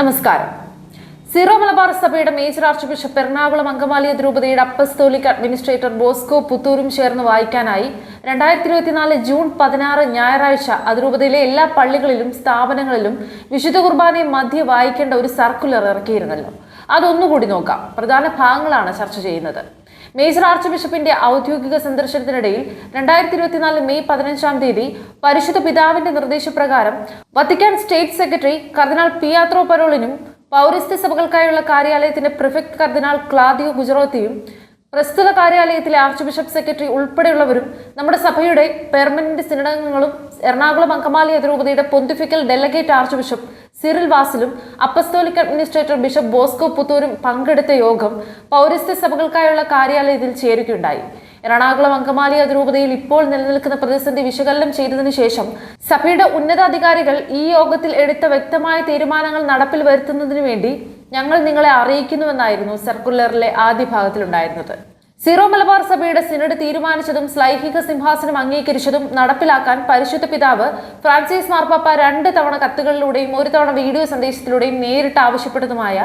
നമസ്കാരം. സീറോ മലബാർ സഭയുടെ major archbishop Ernakulam അങ്കമാലിയ ദ്രൂപതയുടെ അപ്പസ്തോലിക് അഡ്മിനിസ്ട്രേറ്റർ ബോസ്കോ പുത്തൂരും ചേർന്ന് വായിക്കാനായി രണ്ടായിരത്തി ഇരുപത്തിനാല് ജൂൺ പതിനാറ് ഞായറാഴ്ച അതിരൂപതയിലെ എല്ലാ പള്ളികളിലും സ്ഥാപനങ്ങളിലും വിശുദ്ധ കുർബാനയെ മധ്യ വായിക്കേണ്ട ഒരു സർക്കുലർ ഇറക്കിയിരുന്നല്ലോ. അതൊന്നുകൂടി നോക്കാം. പ്രധാന ഭാഗങ്ങളാണ് ചർച്ച ചെയ്യുന്നത്. മേജർ ആർച്ച് ബിഷപ്പിന്റെ ഔദ്യോഗിക സന്ദർശനത്തിനിടയിൽ രണ്ടായിരത്തി ഇരുപത്തിനാല് മെയ് പതിനഞ്ചാം തീയതി പരിശുദ്ധ പിതാവിന്റെ നിർദ്ദേശപ്രകാരം Vatican state secretary cardinal Pietro പരോളിനും പൗരസ്ത്യ സഭകൾക്കായുള്ള കാര്യാലയത്തിന്റെ പ്രിഫക്ട് കർദിനാൾ ക്ലാദിയോ ഗുജറോത്തിയും പ്രസ്തുത കാര്യാലയത്തിലെ ആർച്ച് ബിഷപ്പ് സെക്രട്ടറി ഉൾപ്പെടെയുള്ളവരും നമ്മുടെ സഭയുടെ പെർമനന്റ് സിനഡംഗങ്ങളും എറണാകുളം അങ്കമാലി അതിരൂപതയുടെ pontifical delegate archbishop Cyril വാസിലും അപ്പസ്തോലിക് അഡ്മിനിസ്ട്രേറ്റർ ബിഷപ്പ് ബോസ്കോ പുത്തൂരും പങ്കെടുത്ത യോഗം പൗരസ്ത്യ സഭകൾക്കായുള്ള കാര്യാലയത്തിൽ ചേരുകയുണ്ടായി. എറണാകുളം അങ്കമാലി അതിരൂപതയിൽ ഇപ്പോൾ നിലനിൽക്കുന്ന പ്രതിസന്ധി വിശകലനം ചെയ്തതിനു ശേഷം സഭയുടെ ഉന്നതാധികാരികൾ ഈ യോഗത്തിൽ എടുത്ത വ്യക്തമായ തീരുമാനങ്ങൾ നടപ്പിൽ വരുത്തുന്നതിനു വേണ്ടി ഞങ്ങൾ നിങ്ങളെ അറിയിക്കുന്നുവെന്നായിരുന്നു സർക്കുലറിലെ ആദ്യ ഭാഗത്തിലുണ്ടായിരുന്നത്. സീറോ മലബാർ സഭയുടെ സിനഡ് തീരുമാനിച്ചതും സ്ലൈഹിക സിംഹാസനം അംഗീകരിച്ചതും നടപ്പിലാക്കാൻ പരിശുദ്ധ പിതാവ് ഫ്രാൻസിസ് മാർപ്പാപ്പ രണ്ട് തവണ കത്തുകളിലൂടെയും ഒരു തവണ വീഡിയോ സന്ദേശത്തിലൂടെയും നേരിട്ട് ആവശ്യപ്പെട്ടതുമായ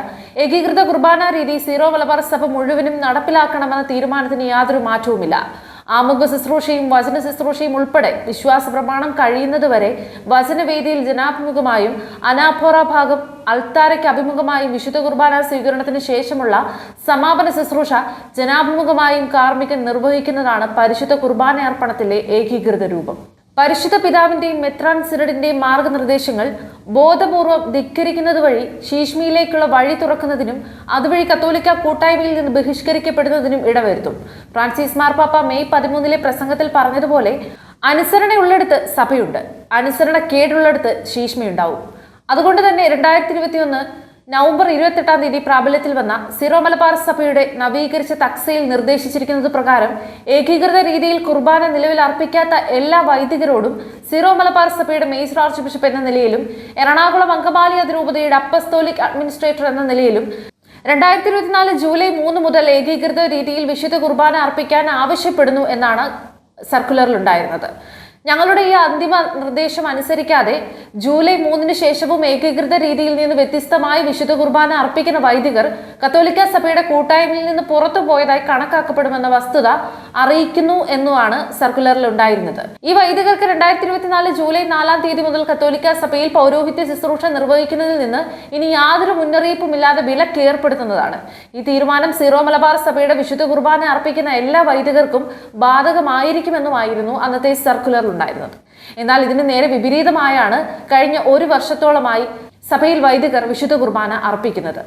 ഏകീകൃത കുർബാന രീതി സീറോ മലബാർ സഭ മുഴുവനും നടപ്പിലാക്കണമെന്ന തീരുമാനത്തിന് യാതൊരു മാറ്റവുമില്ല. ആമുഖ ശുശ്രൂഷയും വചന ശുശ്രൂഷയും ഉൾപ്പെടെ വിശ്വാസ പ്രമാണം കഴിയുന്നതുവരെ വചനവേദിയിൽ ജനാഭിമുഖമായും അനാഫോറ ഭാഗം അൾത്താരയ്ക്ക് അഭിമുഖമായും വിശുദ്ധ കുർബാന സ്വീകരണത്തിന് ശേഷമുള്ള സമാപന ശുശ്രൂഷ ജനാഭിമുഖമായും കാർമ്മികൻ നിർവഹിക്കുന്നതാണ് പരിശുദ്ധ കുർബാന അർപ്പണത്തിലെ ഏകീകൃത രൂപം. പരിശുദ്ധ പിതാവിന്റെയും മെത്രാൻ സിനഡിന്റെയും മാർഗനിർദ്ദേശങ്ങൾ ബോധപൂർവം ധിക്കരിക്കുന്നത് വഴി ശീഷ്മിയിലേക്കുള്ള വഴി തുറക്കുന്നതിനും അതുവഴി കത്തോലിക്ക കൂട്ടായ്മയിൽ നിന്ന് ബഹിഷ്കരിക്കപ്പെടുന്നതിനും ഇടവരുത്തും. ഫ്രാൻസിസ് മാർപ്പാപ്പ മെയ് പതിമൂന്നിലെ പ്രസംഗത്തിൽ പറഞ്ഞതുപോലെ അനുസരണയുള്ളിടത്ത് സഭയുണ്ട്. അനുസരണ കേടുള്ളിടത്ത് ശീഷ്മയുണ്ടാവും. അതുകൊണ്ട് തന്നെ രണ്ടായിരത്തി ഇരുപത്തിയൊന്ന് നവംബർ ഇരുപത്തെട്ടാം തീയതി പ്രാബല്യത്തിൽ വന്ന സിറോ മലബാർ സഭയുടെ നവീകരിച്ച തക്സയിൽ നിർദ്ദേശിച്ചിരിക്കുന്നത് പ്രകാരം ഏകീകൃത രീതിയിൽ കുർബാന നിലവിൽ അർപ്പിക്കാത്ത എല്ലാ വൈദികരോടും സിറോ മലബാർ സഭയുടെ മേജർ ആർച്ച് ബിഷപ്പ് എന്ന നിലയിലും എറണാകുളം അങ്കമാലി അതിരൂപതയുടെ അപ്പസ്തോലിക് അഡ്മിനിസ്ട്രേറ്റർ എന്ന നിലയിലും രണ്ടായിരത്തി ഇരുപത്തിനാല് ജൂലൈ മൂന്ന് മുതൽ ഏകീകൃത രീതിയിൽ വിശുദ്ധ കുർബാന അർപ്പിക്കാൻ ആവശ്യപ്പെടുന്നു എന്നാണ് സർക്കുലറിലുണ്ടായിരുന്നത്. ഞങ്ങളുടെ ഈ അന്തിമ നിർദ്ദേശം അനുസരിക്കാതെ ജൂലൈ മൂന്നിന് ശേഷവും ഏകീകൃത രീതിയിൽ നിന്ന് വ്യത്യസ്തമായി വിശുദ്ധ കുർബാന അർപ്പിക്കുന്ന വൈദികർ കത്തോലിക്ക സഭയുടെ കൂട്ടായ്മയിൽ നിന്ന് പുറത്തു പോയതായി കണക്കാക്കപ്പെടുമെന്ന വസ്തുത അറിയിക്കുന്നു എന്നുമാണ് സർക്കുലറിൽ ഉണ്ടായിരുന്നത്. ഈ വൈദികർക്ക് രണ്ടായിരത്തി ഇരുപത്തിനാല് ജൂലൈ നാലാം തീയതി മുതൽ കത്തോലിക്ക സഭയിൽ പൗരോഹിത്യ ശുശ്രൂഷ നിർവഹിക്കുന്നതിൽ നിന്ന് ഇനി യാതൊരു മുന്നറിയിപ്പും ഇല്ലാതെ വിലക്ക് ഏർപ്പെടുത്തുന്നതാണ്. ഈ തീരുമാനം സീറോ മലബാർ സഭയുടെ വിശുദ്ധ കുർബാന അർപ്പിക്കുന്ന എല്ലാ വൈദികർക്കും ബാധകമായിരിക്കുമെന്നുമായിരുന്നു അന്നത്തെ സർക്കുലറിൽ ഉണ്ടായിരുന്നത്. എന്നാൽ ഇതിന് നേരെ വിപരീതമായാണ് കഴിഞ്ഞ ഒരു വർഷത്തോളമായി സഭയിൽ വൈദികർ വിശുദ്ധ കുർബാന അർപ്പിക്കുന്നത്.